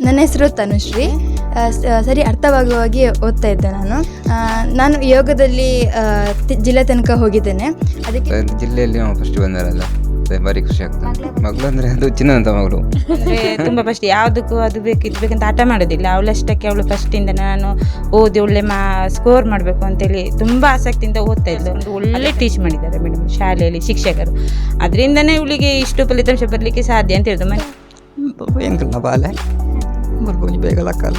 ನನ್ನ ಹೆಸರು ತನುಶ್ರೀ. ಸರಿ ಅರ್ಥವಾಗುವ ಹಾಗೆ ಓದ್ತಾ ಇದ್ದೆ ನಾನು. ನಾನು ಯೋಗದಲ್ಲಿ ತಿ- ಜಿಲ್ಲೆ ತನಕ ಹೋಗಿದ್ದೇನೆ. ಅದಕ್ಕೆ ಜಿಲ್ಲೆಯಲ್ಲಿ ನಾವು ಫಸ್ಟ್ ಬಂದಾರಲ್ಲ ಅದೇ ಭಾರಿ ಖುಷಿ ಆಗ್ತದೆ ಮಗಳು? ಅಂದರೆ ಅದು ಚಿನ್ನದಂತ ಮಗಳು. ತುಂಬಾ ತುಂಬ ಫಸ್ಟ್ ಯಾವುದಕ್ಕೂ ಅದು ಬೇಕು ಇದು ಬೇಕಂತ ಹಠ ಮಾಡೋದಿಲ್ಲ. ಅವಳಷ್ಟಕ್ಕೆ ಅವಳು ಫಸ್ಟಿಂದ ನಾನು ಓದಿ ಒಳ್ಳೆ ಮಾ ಸ್ಕೋರ್ ಮಾಡಬೇಕು ಅಂತೇಳಿ ತುಂಬ ಆಸಕ್ತಿಯಿಂದ ಓದ್ತಾ ಇದ್ಲು. ಒಂದು ಒಳ್ಳೆ ಟೀಚ್ ಮಾಡಿದ್ದಾರೆ ಮೇಡಮ್ ಶಾಲೆಯಲ್ಲಿ ಶಿಕ್ಷಕರು. ಅದರಿಂದನೇ ಇವಳಿಗೆ ಇಷ್ಟು ಫಲಿತಾಂಶ ಬರಲಿಕ್ಕೆ ಸಾಧ್ಯ ಅಂತ ಹೇಳಿದ್ರು ಮನೆ ಬಾಲೆ? ಬರ್ಕೊಂಚು ಬೇಗ ಲಕ್ಕಲ್ಲ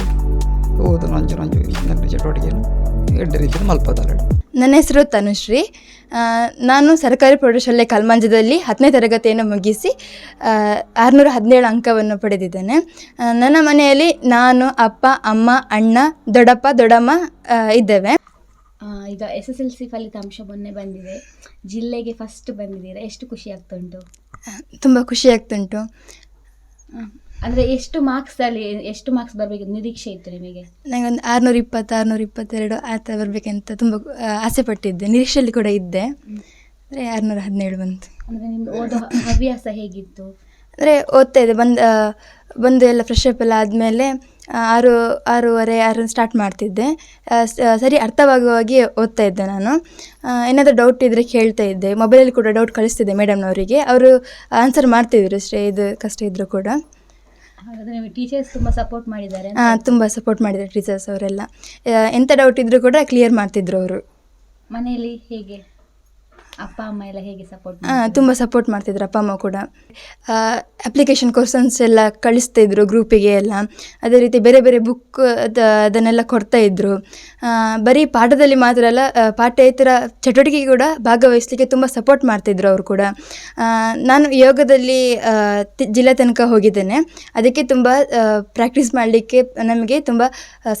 ಓದು ನಂಜು ನಂಜು ಚಟುವಟಿಕೆಯನ್ನು ಎಡ್ಡ ರೀತಿಯಲ್ಲಿ ಮಲ್ಪದಾರ ನನ್ನ ಹೆಸರು ತನುಶ್ರೀ. ನಾನು ಸರ್ಕಾರಿ ಪ್ರೌಢಶಾಲೆ ಕಲ್ಮಂಜದಲ್ಲಿ ಹತ್ತನೇ ತರಗತಿಯನ್ನು ಮುಗಿಸಿ ಆರುನೂರ ಹದಿನೇಳು ಅಂಕವನ್ನು ಪಡೆದಿದ್ದೇನೆ. ನನ್ನ ಮನೆಯಲ್ಲಿ ನಾನು ಅಪ್ಪ ಅಮ್ಮ ಅಣ್ಣ ದೊಡ್ಡಪ್ಪ ದೊಡ್ಡಮ್ಮ ಇದ್ದೇವೆ. ಈಗ ಎಸ್ ಎಸ್ ಎಲ್ ಸಿ ಫಲಿತಾಂಶ ಮೊನ್ನೆ ಬಂದಿದೆ. ಜಿಲ್ಲೆಗೆ ಫಸ್ಟ್ ಬಂದಿದ್ದೀರಾ? ಎಷ್ಟು ಖುಷಿ ಆಗ್ತಾ ಉಂಟು? ತುಂಬ ಖುಷಿ ಆಗ್ತುಂಟು ಅಂದರೆ ಎಷ್ಟು ಮಾರ್ಕ್ಸಲ್ಲಿ ಎಷ್ಟು ಮಾರ್ಕ್ಸ್ ಬರಬೇಕು ನಿರೀಕ್ಷೆ ಇತ್ತು ನಿಮಗೆ? ಒಂದು ಆರ್ನೂರ ಇಪ್ಪತ್ತು ಆರುನೂರ ಇಪ್ಪತ್ತೆರಡು ಆ ಥರ ಬರಬೇಕಂತ ತುಂಬ ಆಸೆ ಪಟ್ಟಿದ್ದೆ. ನಿರೀಕ್ಷೆಯಲ್ಲಿ ಕೂಡ ಇದ್ದೆ. ಅಂದರೆ ಆರುನೂರ ಹದಿನೇಳು ಬಂತು. ಅಂದರೆ ನಿಮ್ದು ಓದೋ ಹವ್ಯಾಸ ಹೇಗಿತ್ತು? ಅಂದರೆ ಓದ್ತಾ ಇದ್ದೆ. ಬಂದು ಬಂದು ಎಲ್ಲ ಫ್ರೆಶ್ ಅಪ್ ಎಲ್ಲ ಆದಮೇಲೆ ಆರು ಆರೂವರೆ ಆರು ಸ್ಟಾರ್ಟ್ ಮಾಡ್ತಿದ್ದೆ. ಸರಿ ಅರ್ಥವಾಗುವ ಹಾಗೆ ಓದ್ತಾ ಇದ್ದೆ ನಾನು. ಏನಾದರೂ ಡೌಟ್ ಇದ್ದರೆ ಕೇಳ್ತಾ ಇದ್ದೆ. ಮೊಬೈಲಲ್ಲಿ ಕೂಡ ಡೌಟ್ ಕಳಿಸ್ತಿದ್ದೆ ಮೇಡಮ್ನವರಿಗೆ ಅವರು ಆನ್ಸರ್ ಮಾಡ್ತಿದ್ರು ಅಷ್ಟೇ ಇದು ಕಷ್ಟ ಇದ್ದರೂ ಕೂಡ. ಹಾಗಾದರೆ ನಿಮಗೆ ಟೀಚರ್ಸ್ ತುಂಬಾ ಸಪೋರ್ಟ್ ಮಾಡಿದ್ದಾರೆ ಆ, ತುಂಬ ಸಪೋರ್ಟ್ ಮಾಡಿದ್ದಾರೆ ಟೀಚರ್ಸ್ ಅವರೆಲ್ಲ. ಎಂತ ಎಂಥ ಡೌಟ್ ಇದ್ರು ಕೂಡ ಕ್ಲಿಯರ್ ಮಾಡ್ತಿದ್ರು ಅವರು. ಮನೆಯಲ್ಲಿ ಹೇಗೆ? ಅಪ್ಪ ಅಮ್ಮ ಎಲ್ಲ ಹೇಗೆ ಸಪೋರ್ಟ್ ತುಂಬ ಸಪೋರ್ಟ್ ಮಾಡ್ತಿದ್ರು ಅಪ್ಪ ಅಮ್ಮ ಕೂಡ. ಅಪ್ಲಿಕೇಶನ್ ಕ್ವಶನ್ಸ್ ಎಲ್ಲ ಕಳಿಸ್ತಿದ್ರು ಗ್ರೂಪಿಗೆ ಎಲ್ಲ. ಅದೇ ರೀತಿ ಬೇರೆ ಬೇರೆ ಬುಕ್ ಅದನ್ನೆಲ್ಲ ಕೊಡ್ತಾ ಇದ್ರು. ಬರೀ ಪಾಠದಲ್ಲಿ ಮಾತ್ರ ಅಲ್ಲ ಪಾಠ್ಯೇತರ ಪಾಠೇತರ ಚಟುವಟಿಕೆ ಕೂಡ ಭಾಗವಹಿಸಲಿಕ್ಕೆ ತುಂಬ ಸಪೋರ್ಟ್ ಮಾಡ್ತಿದ್ರು ಅವರು ಕೂಡ. ನಾನು ಯೋಗದಲ್ಲಿ ಜಿಲ್ಲಾ ಜಿಲ್ಲೆ ತನಕ ಹೋಗಿದ್ದೇನೆ. ಅದಕ್ಕೆ ತುಂಬ ಪ್ರಾಕ್ಟೀಸ್ ಮಾಡಲಿಕ್ಕೆ ನಮಗೆ ತುಂಬ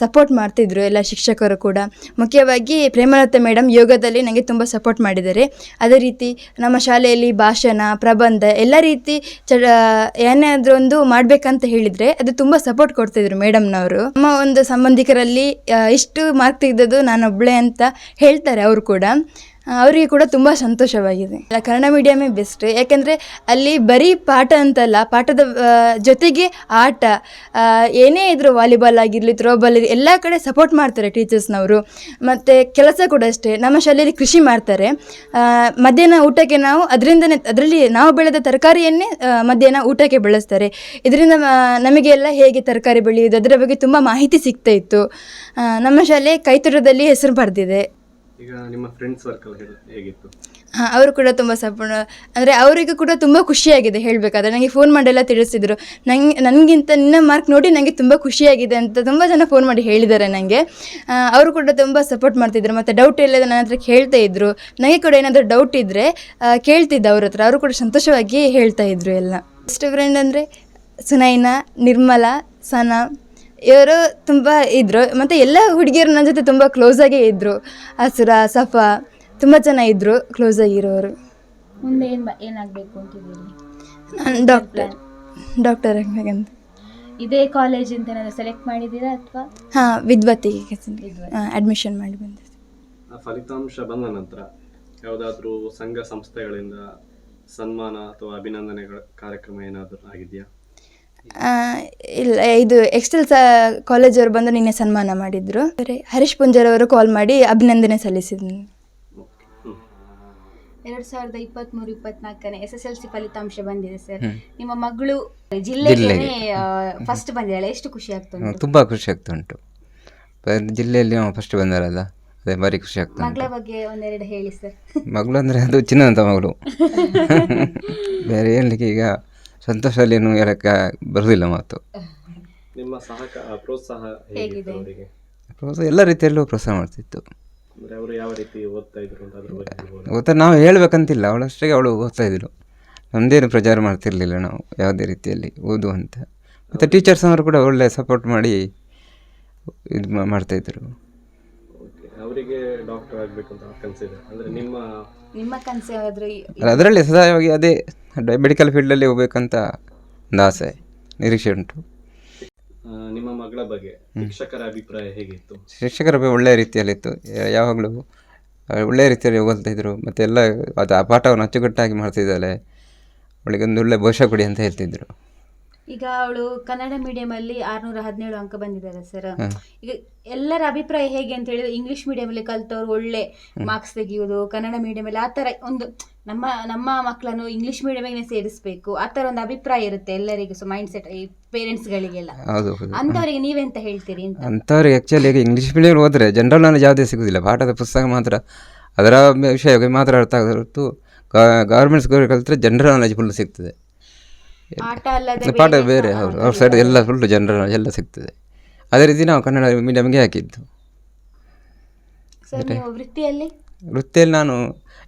ಸಪೋರ್ಟ್ ಮಾಡ್ತಿದ್ರು ಎಲ್ಲ ಶಿಕ್ಷಕರು ಕೂಡ. ಮುಖ್ಯವಾಗಿ ಪ್ರೇಮಲತಾ ಮೇಡಮ್ ಯೋಗದಲ್ಲಿ ನನಗೆ ತುಂಬ ಸಪೋರ್ಟ್ ಮಾಡಿದ್ದಾರೆ. ಅದೇ ರೀತಿ ನಮ್ಮ ಶಾಲೆಯಲ್ಲಿ ಭಾಷಣ, ಪ್ರಬಂಧ ಎಲ್ಲ ರೀತಿ ಚ ಏನಾದರೂ ಒಂದು ಮಾಡಬೇಕಂತ ಹೇಳಿದರೆ ಅದು ತುಂಬ ಸಪೋರ್ಟ್ ಕೊಡ್ತಿದ್ರು ಮೇಡಮ್ನವರು. ನಮ್ಮ ಒಂದು ಸಂಬಂಧಿಕರಲ್ಲಿ ಇಷ್ಟು ಮಾರ್ಕ್ ತೆಗೆದದ್ದು ನಾನೊಬ್ಬಳೇ ಅಂತ ಹೇಳ್ತಾರೆ ಅವರು ಕೂಡ. ಅವರಿಗೆ ಕೂಡ ತುಂಬ ಸಂತೋಷವಾಗಿದೆ. ಕನ್ನಡ ಮೀಡಿಯಮೇ ಬೆಸ್ಟ್ ಯಾಕೆಂದರೆ ಅಲ್ಲಿ ಬರೀ ಪಾಠ ಅಂತಲ್ಲ, ಪಾಠದ ಜೊತೆಗೆ ಆಟ ಏನೇ ಇದ್ದರೂ ವಾಲಿಬಾಲ್ ಆಗಿರಲಿ ಥ್ರೋಬಾಲ್ ಇರಲಿ ಎಲ್ಲ ಕಡೆ ಸಪೋರ್ಟ್ ಮಾಡ್ತಾರೆ ಟೀಚರ್ಸ್ನವರು ಮತ್ತು ಕೆಲಸ ಕೂಡ ಅಷ್ಟೇ. ನಮ್ಮ ಶಾಲೆಯಲ್ಲಿ ಕೃಷಿ ಮಾಡ್ತಾರೆ. ಮಧ್ಯಾಹ್ನ ಊಟಕ್ಕೆ ನಾವು ಅದರಿಂದನೇ, ಅದರಲ್ಲಿ ನಾವು ಬೆಳೆದ ತರಕಾರಿಯನ್ನೇ ಮಧ್ಯಾಹ್ನ ಊಟಕ್ಕೆ ಬೆಳೆಸ್ತಾರೆ. ಇದರಿಂದ ನಮಗೆ ಎಲ್ಲ ಹೇಗೆ ತರಕಾರಿ ಬೆಳೆಯುವುದು, ಅದರ ಬಗ್ಗೆ ತುಂಬ ಮಾಹಿತಿ ಸಿಗ್ತಾ ಇತ್ತು. ನಮ್ಮ ಶಾಲೆ ಕೈತೋಟದಲ್ಲಿ ಹೆಸರು ಪಡೆದಿದೆ ಅವರು ಕೂಡ ತುಂಬ ಸಪೋರ್ಟ್ ಅಂದರೆ ಅವರಿಗೂ ಕೂಡ ತುಂಬ ಖುಷಿಯಾಗಿದೆ ಹೇಳಬೇಕಾದ್ರೆ. ನನಗೆ ಫೋನ್ ಮಾಡೆಲ್ಲ ತಿಳಿಸಿದರು. ನಂಗೆ ನನಗಿಂತ ನಿನ್ನ ಮಾರ್ಕ್ ನೋಡಿ ನನಗೆ ತುಂಬ ಖುಷಿಯಾಗಿದೆ ಅಂತ ತುಂಬ ಜನ ಫೋನ್ ಮಾಡಿ ಹೇಳಿದ್ದಾರೆ ನನಗೆ ಅವರು ಕೂಡ ತುಂಬ ಸಪೋರ್ಟ್ ಮಾಡ್ತಿದ್ರು. ಮತ್ತು ಡೌಟ್ ಎಲ್ಲ ನನ್ನ ಹತ್ರ ಕೇಳ್ತಾ ಇದ್ರು. ನನಗೆ ಕೂಡ ಏನಾದರೂ ಡೌಟ್ ಇದ್ದರೆ ಕೇಳ್ತಿದ್ದೆ ಅವ್ರ ಹತ್ರ. ಅವರು ಕೂಡ ಸಂತೋಷವಾಗಿ ಹೇಳ್ತಾ ಇದ್ರು ಎಲ್ಲ. ಬೆಸ್ಟ್ ಫ್ರೆಂಡ್ ಅಂದರೆ ಸುನೈನಾ, ನಿರ್ಮಲಾ, ಸನಾ. ಇವರು ತುಂಬ ಇದ್ದರು ಮತ್ತು ಎಲ್ಲ ಹುಡುಗಿಯರು ನನ್ನ ಜೊತೆ ತುಂಬ ಕ್ಲೋಸ್ ಆಗೇ ಇದ್ದರು ಹಸುರ ಸಫಾ ತುಂಬ ಜನ ಇದ್ದರು ಕ್ಲೋಸ್ ಆಗಿರೋರು. ಮುಂದೆ ಏನು ಏನಾಗಬೇಕು ಅಂತಿದ್ದೀರಿ? ನಾನು ಡಾಕ್ಟರ್ ಡಾಕ್ಟರ್ ಆಗಬೇಕಂತ ಇದೇ ಕಾಲೇಜ್ ಅಂತ ಏನಾದರೂ ಸೆಲೆಕ್ಟ್ ಮಾಡಿದ್ದೀರಾ ಅಥವಾ? ಹಾಂ ವಿದ್ವತ್ತಿಗೆ ಅಡ್ಮಿಷನ್ ಮಾಡಿ ಬಂದೆ ಫಲಿತಾಂಶ ಬಂದ ನಂತರ ಯಾವುದಾದ್ರೂ ಸಂಘ ಸಂಸ್ಥೆಗಳಿಂದ ಸನ್ಮಾನ ಅಥವಾ ಅಭಿನಂದನೆಗಳ ಕಾರ್ಯಕ್ರಮ ಏನಾದರೂ ಆಗಿದೆಯಾ? ಇಲ್ಲ ಇದು ಎಕ್ಸ್ಟೆಲ್ ಸ ಕಾಲೇಜವರು ಬಂದು ನಿನ್ನೆ ಸನ್ಮಾನ ಮಾಡಿದ್ರು. ಬೇರೆ ಹರೀಶ್ ಪುಂಜರ್ ಅವರು ಕಾಲ್ ಮಾಡಿ ಅಭಿನಂದನೆ ಸಲ್ಲಿಸಿದ್ರು ಎರಡ್ ಸಾವಿರದ ಇಪ್ಪತ್ಮೂರು ಇಪ್ಪತ್ನಾಲ್ಕನೇ ಎಸ್ ಎಸ್ ಎಲ್ ಸಿ ಫಲಿತಾಂಶ ಬಂದಿದೆ ಸರ್. ನಿಮ್ಮ ಮಗಳು ಜಿಲ್ಲೆಗೆ ಜಿಲ್ಲೆಗೆ. ಫಸ್ಟ್ ಬಂದಿದ್ದಾಳೆ. ಎಷ್ಟು ಖುಷಿ ಆಗ್ತಾ ಉಂಟು ತುಂಬ ಖುಷಿ ಆಗ್ತಾ ಉಂಟು ಜಿಲ್ಲೆಯಲ್ಲಿ ಫಸ್ಟ್ ಬಂದಾರಲ್ಲ ಅದೇ ಭಾರಿ ಖುಷಿ ಆಗ್ತದೆ ಮಗಳ ಬಗ್ಗೆ ಒಂದೆರಡು ಹೇಳಿ ಸರ್. ಮಗಳು ಅಂದರೆ ಅದು ಚಿನ್ನದಂತ ಮಗಳು. ಬೇರೆ ಹೇಳಲಿಕ್ಕೆ ಈಗ ಸಂತೋಷದಲ್ಲಿ ಏನು ಹೇಳಕ್ಕೆ ಬರೋದಿಲ್ಲ ಮಾತು. ನಿಮ್ಮ ಸಹಕ ಪ್ರೋತ್ಸಾಹ ಹೇಗಿತ್ತು? ಅವರಿಗೆ? ಪ್ರೋತ್ಸಾಹ ಎಲ್ಲ ರೀತಿಯಲ್ಲೂ ಪ್ರೋತ್ಸಾಹ ಮಾಡ್ತಿತ್ತು. ಅಂದ್ರೆ ಅವರು ಯಾವ ರೀತಿ ಓದ್ತಾ ಇದ್ರು ಅಂತ ಅದ್ರ ಬಗ್ಗೆ ಹೇಳ್ಬೋದಾ? ಗೊತ್ತಾ ನಾವು ಹೇಳ್ಬೇಕಂತಿಲ್ಲ. ಅವಳಷ್ಟೇ ಅವಳು ಓದ್ತಾ ಇದ್ಳು ನಮ್ಮದೇನು ಪ್ರಚಾರ ಮಾಡ್ತಿರ್ಲಿಲ್ಲ ನಾವು ಯಾವುದೇ ರೀತಿಯಲ್ಲಿ ಓದು ಅಂತ ಮತ್ತು ಟೀಚರ್ಸ್ ಅವರು ಕೂಡ ಒಳ್ಳೆ ಸಪೋರ್ಟ್ ಮಾಡಿ ಇದು ಮಾಡ್ತಾಯಿದ್ರು Okay. ಅವರಿಗೆ ಡಾಕ್ಟರ್ ಆಗ್ಬೇಕು ಅಂತ ಕನಸಿದೆ ಅಂದ್ರೆ ನಿಮ್ಮ ನಿಮ್ಮ ಕನಸು ಯಾವ್ದಾದ್ರು ಈ- ಅದರಲ್ಲಿ ಸದಾಯವಾಗಿ ಅದೇ ಮೆಡಿಕಲ್ ಫೀಲ್ಡಲ್ಲಿ ಹೋಗ್ಬೇಕಂತ ಒಂದು ಆಸೆ ನಿರೀಕ್ಷೆ ಉಂಟು. ನಿಮ್ಮ ಮಗಳ ಬಗ್ಗೆ ಶಿಕ್ಷಕರ ಅಭಿಪ್ರಾಯ ಹೇಗಿತ್ತು? ಶಿಕ್ಷಕರ ಬಗ್ಗೆ ಒಳ್ಳೆಯ ರೀತಿಯಲ್ಲಿತ್ತು. ಯಾವಾಗಲೂ ಆ, ಒಳ್ಳೆಯ ರೀತಿಯಲ್ಲಿ ಹೋಗ್ತಾ ಇದ್ರು. ಮತ್ತು ಎಲ್ಲ ಅದು ಆ ಪಾಠವನ್ನು ಅಚ್ಚುಕಟ್ಟಾಗಿ ಮಾಡ್ತಿದ್ದಾಳೆ. ಅವಳಿಗೆ ಒಂದು ಒಳ್ಳೆ ಭವಿಷ್ಯ ಕೊಡಿ ಅಂತ ಹೇಳ್ತಿದ್ರು. ಈಗ ಅವಳು ಕನ್ನಡ ಮೀಡಿಯಂ ಅಲ್ಲಿ ಆರ್ನೂರ ಹದಿನೇಳು ಅಂಕ ಬಂದಿದ್ದಾರೆ ಸರ್ ಈಗ ಎಲ್ಲರ ಅಭಿಪ್ರಾಯ ಹೇಗೆ ಅಂತ ಹೇಳಿದ್ರೆ ಇಂಗ್ಲಿಷ್ ಮೀಡಿಯಂ ಅಲ್ಲಿ ಕಲ್ತವ್ರು ಒಳ್ಳೆ ಮಾರ್ಕ್ಸ್ ತೆಗೆಯುವುದು ಕನ್ನಡ ಮೀಡಿಯಂ ಅಲ್ಲಿ ಆತರ ಒಂದು ನಮ್ಮ ನಮ್ಮ ಮಕ್ಕಳನ್ನು ಇಂಗ್ಲಿಷ್ ಮೀಡಿಯಂಗೆ ಸೇರಿಸಬೇಕು. ಆ ಥರ ಒಂದು ಅಭಿಪ್ರಾಯ ಇರುತ್ತೆ ಎಲ್ಲರಿಗೂ ಸೊ ಮೈಂಡ್ ಸೆಟ್ ಈ ಪೇರೆಂಟ್ಸ್ ಗಳಿಗೆಲ್ಲ ಹೌದು ಹೌದು. ಅಂತವರಿಗೆ ನೀವೆಂತ ಹೇಳ್ತೀರಿ ಅಂತ? ಅಂಥವ್ರಿಗೆ ಆ್ಯಕ್ಚುಲಿ ಈಗ ಇಂಗ್ಲೀಷ್ ಮೀಡಿಯಂ ಹೋದರೆ ಜನರಲ್ ನಾಲೆಜ್ ಯಾವುದೇ ಸಿಗೋದಿಲ್ಲ. ಪಾಠದ ಪುಸ್ತಕ ಮಾತ್ರ ಅದರ ವಿಷಯ ಮಾತ್ರ ಅರ್ಥ ಆಗುತ್ತೆ ಗೌರ್ಮೆಂಟ್ ಸ್ಕೂಲ್ ಕಲಿತ್ರೆ ಜನರಲ್ ನಾಲೆಜ್ ಫುಲ್ ಸಿಗ್ತದೆ. ಅಲ್ಲದೆ ಪಾಠ ಬೇರೆ ಬೇರೆ ಹೌದು. ಅವ್ರ ಸೈಡ್ ಎಲ್ಲ ಫುಲ್ ಜನರಲ್ ನಾಲೆಜ್ ಎಲ್ಲ ಸಿಗ್ತದೆ. ಅದೇ ರೀತಿ ನಾವು ಕನ್ನಡ ಮೀಡಿಯಮ್ಗೆ ಹಾಕಿದ್ದು. ಸರ್ ನೀವು ವೃತ್ತಿಯಲ್ಲಿ? ವೃತ್ತಿಯಲ್ಲಿ ನಾನು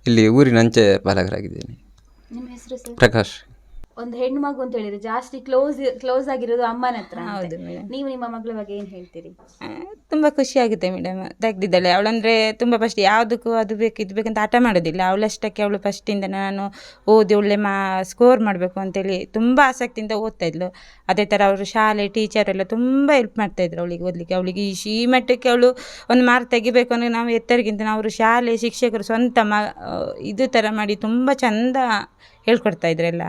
ಇಲ್ಲಿ ಊರಿನ ಅಂಚೆ ಪಾಲಕರಾಗಿದ್ದೇನೆ ಪ್ರಕಾಶ್. ಒಂದು ಹೆಣ್ಣು ಮಗು ಅಂತ ಹೇಳಿದ್ರೆ ಜಾಸ್ತಿ ಕ್ಲೋಸ್ ಕ್ಲೋಸ್ ಆಗಿರೋದು ಅಮ್ಮನ ಹತ್ರ ಹೌದು ಮೇಡಮ್ ನೀವು ನಿಮ್ಮ ಮಗಳ ಬಗ್ಗೆ ಏನು ಹೇಳ್ತೀರಿ? ತುಂಬ ಖುಷಿ ಆಗುತ್ತೆ ಮೇಡಮ್ ತೆಗ್ದಿದ್ದಾಳೆ. ಅವಳಂದ್ರೆ ತುಂಬ ಫಸ್ಟ್ ಯಾವುದಕ್ಕೂ ಅದು ಬೇಕು ಇದು ಬೇಕಂತ ಆಟ ಮಾಡೋದಿಲ್ಲ. ಅವಳಷ್ಟಕ್ಕೆ ಅವಳು ಫಸ್ಟಿಂದ ನಾನು ಓದಿ ಒಳ್ಳೆ ಮಾ ಸ್ಕೋರ್ ಮಾಡಬೇಕು ಅಂತೇಳಿ ತುಂಬ ಆಸಕ್ತಿಯಿಂದ ಓದ್ತಾ ಇದ್ಲು. ಅದೇ ಥರ ಅವರು ಶಾಲೆ ಟೀಚರ್ ಎಲ್ಲ ತುಂಬ ಹೆಲ್ಪ್ ಮಾಡ್ತಾಯಿದ್ರು ಅವಳಿಗೆ ಓದಲಿಕ್ಕೆ. ಅವಳಿಗೆ ಈ ಈ ಮಟ್ಟಕ್ಕೆ ಅವಳು ಒಂದು ಮಾರ್ಕ್ ತೆಗಿಬೇಕು ಅಂದ್ರೆ ನಾವು ಎತ್ತರಿಗಿಂತ ನಾವು ಶಾಲೆ ಶಿಕ್ಷಕರು ಸ್ವಂತ ಮ ಇದು ಥರ ಮಾಡಿ ತುಂಬ ಚಂದ ಹೇಳ್ಕೊಡ್ತಾ ಇದ್ರೆಲ್ಲ.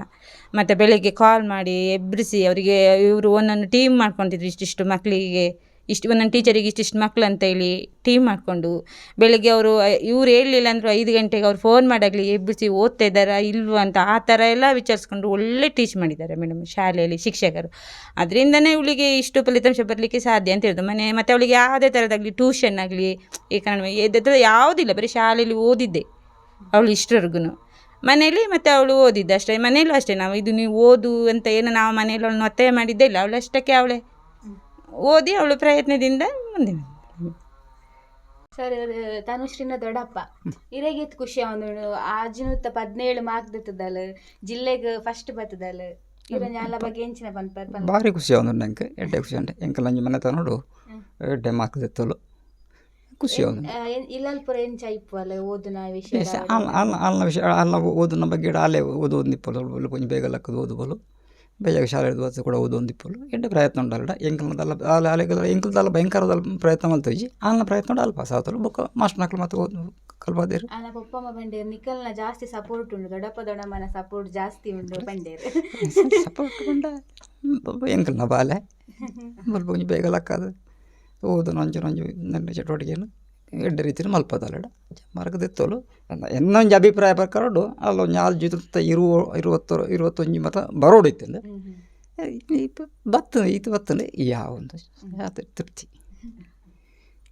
ಮತ್ತು ಬೆಳಗ್ಗೆ ಕಾಲ್ ಮಾಡಿ ಎಬ್ಬರಿಸಿ ಅವರಿಗೆ ಇವರು ಒಂದೊಂದು ಟೀಮ್ ಮಾಡ್ಕೊತಿದ್ರು ಇಷ್ಟಿಷ್ಟು ಮಕ್ಕಳಿಗೆ ಇಷ್ಟು ಒಂದೊಂದು ಟೀಚರಿಗೆ ಇಷ್ಟಿಷ್ಟು ಮಕ್ಳು ಅಂತೇಳಿ ಟೀಮ್ ಮಾಡಿಕೊಂಡು ಬೆಳಗ್ಗೆ ಅವರು, ಇವ್ರು ಹೇಳಲಿಲ್ಲ ಅಂದರು ಐದು ಗಂಟೆಗೆ ಅವ್ರು ಫೋನ್ ಮಾಡಾಗಲಿ ಎಬ್ಬಿಸಿ ಓದ್ತಾ ಇದ್ದಾರಾ ಇಲ್ವಾ ಅಂತ ಆ ಥರ ಎಲ್ಲ ವಿಚಾರಿಸ್ಕೊಂಡು ಒಳ್ಳೆ ಟೀಚ್ ಮಾಡಿದ್ದಾರೆ ಮೇಡಮ್ ಶಾಲೆಯಲ್ಲಿ ಶಿಕ್ಷಕರು. ಅದರಿಂದನೇ ಇವಳಿಗೆ ಇಷ್ಟು ಫಲಿತಾಂಶ ಬರಲಿಕ್ಕೆ ಸಾಧ್ಯ ಅಂತ ಹೇಳಿದ್ರು ಮನೆ, ಮತ್ತು ಅವಳಿಗೆ ಯಾವುದೇ ಥರದಾಗಲಿ ಟ್ಯೂಷನ್ ಆಗಲಿ, ಈ ಕಾರಣ ಯಾವುದಿಲ್ಲ, ಬರೀ ಶಾಲೆಯಲ್ಲಿ ಓದಿದ್ದೆ. ಅವಳು ಇಷ್ಟವರೆಗೂ ಮನೇಲಿ ಮತ್ತೆ ಅವಳು ಓದಿದ್ದು ಅಷ್ಟೇ ಮನೇಲೂ ಅಷ್ಟೇ ನಾವು ಇದು ನೀವು ಓದು ಅಂತ ಏನು ನಾವು ಮನೇಲಿ ಅವಳನ್ನು ಒತ್ತಾಯ ಮಾಡಿದ್ದೇ ಇಲ್ಲ ಅವಳು ಅಷ್ಟಕ್ಕೆ ಅವಳೇ. ಓದಿ ಅವಳು ಪ್ರಯತ್ನದಿಂದ ಮುಂದಿನ ಸರ್ ತನುಶ್ರೀನ ದೊಡ್ಡಪ್ಪ. ಇರೇಗಿತ್ತು ಖುಷಿ ಅವನು ಆಜಿನೂತ ಪದ್ನೇಳು ಮಾರ್ಕ್ ದಿತ್ತದಲ್ಲ ಜಿಲ್ಲೆಗೆ ಫಸ್ಟ್ ಬರ್ತದಲ್ಲ ಇವ್ರನ್ನ ಎಲ್ಲ ಬಗ್ಗೆ ಎಂಚಿನ ಬಂತ ಭಾರಿ ಖುಷಿ ಅವನು ನಂಗೆ ಎಡ್ಡೆ ಖುಷಿ ಅಂಡೆ ಎಂಕಲ್ ಅಂಜಿ ಮನೆ ನೋಡು ಎಡ್ಡೆ ಮಾಕ್ದಿತ್ತಲು ಖುಷಿ ಅವನು ಇಲ್ಲಲ್ಪುರ ಎಂಚ ಇಪ್ಪು ಅಲ್ಲ ಓದಿನ ವಿಷಯ ಅಲ್ಲ? ಅಲ್ಲ ಅಲ್ಲ ವಿಷಯ ಅಲ್ಲ ಓದಿನ ಬಗ್ಗೆ ಅಲ್ಲೇ ಓದು ಒಂದಿಪ್ಪಲು ಕೊಂಚ ಬೇಗ ಲಕ್ಕದು ಓದುಬಲು ಬೇಗ ಶಾಲೆ ಓದಿಸ ಕೂಡ ಓದು ಒಂದಿಪ್ಪಲು ಎಡ್ಡೆ ಪ್ರಯತ್ನ ಉಂಡಲ್ಲ ಎಂಕಲ್ದಲ್ಲ ಅಲ್ಲ ಅಲೆಗಲ್ಲ ಎಂಕಲ್ದಲ್ಲ ಭಯಂಕರದಲ್ಲ ಪ್ರಯತ್ನ ಮಲ್ತೋಜಿ ಅಲ್ಲ ಪ್ರಯತ್ನ ಉಂಡು ಅಲ್ಪ ಸಾತಲು ಬೊಕ್ಕ ಮಾಸ್ಟರ್ ಮಕ್ಕಳು ಮತ್ತೆ ಓದು ಕಲ್ಬಾದೇರು. ಅಲ್ಲ ಪಪ್ಪಮ್ಮ ಬಂಡೇರು ನಿಖಲ್ನ ಜಾಸ್ತಿ ಸಪೋರ್ಟ್ ಉಂಡು ದೊಡ್ಡಪ್ಪ ದೊಡ್ಡಮ್ಮನ ಸಪೋರ್ಟ್ ಜಾಸ್ತಿ ಉಂಡು ಬಂಡೇರು ಸಪೋರ್ಟ್ ಕೊಂಡ ಎಂಕಲ್ನ ಬಾಲೆ. ಸ್ವಲ್ಪ ಕೊಂಚ ಬೇಗ ಲಕ್ಕದು. ಓದು ನಂಜು ನಂಜು ನನ್ನ ಚಟುವಟಿಕೆಯನ್ನು ಎಡ್ಡ ರೀತಿಯಲ್ಲಿ ಮಲ್ಪದಲ್ಲ ಮರಗದಿತ್ತಲು ಎನ್ನೊಂದು ಅಭಿಪ್ರಾಯ ಪ್ರಕಾರ ಅಲ್ಲೊಂದು ಆಲ್ ಜೊತೆ ಇರುವ ಇರುವತ್ತು ಇರುವತ್ತೊಂಜಿ ಮತ ಬರೋಡಿತ್ತಿಲ್ಲ. ಬತ್ತ ಇದು ಬರ್ತದೆ ಯಾವ ಒಂದು ತೃಪ್ತಿ.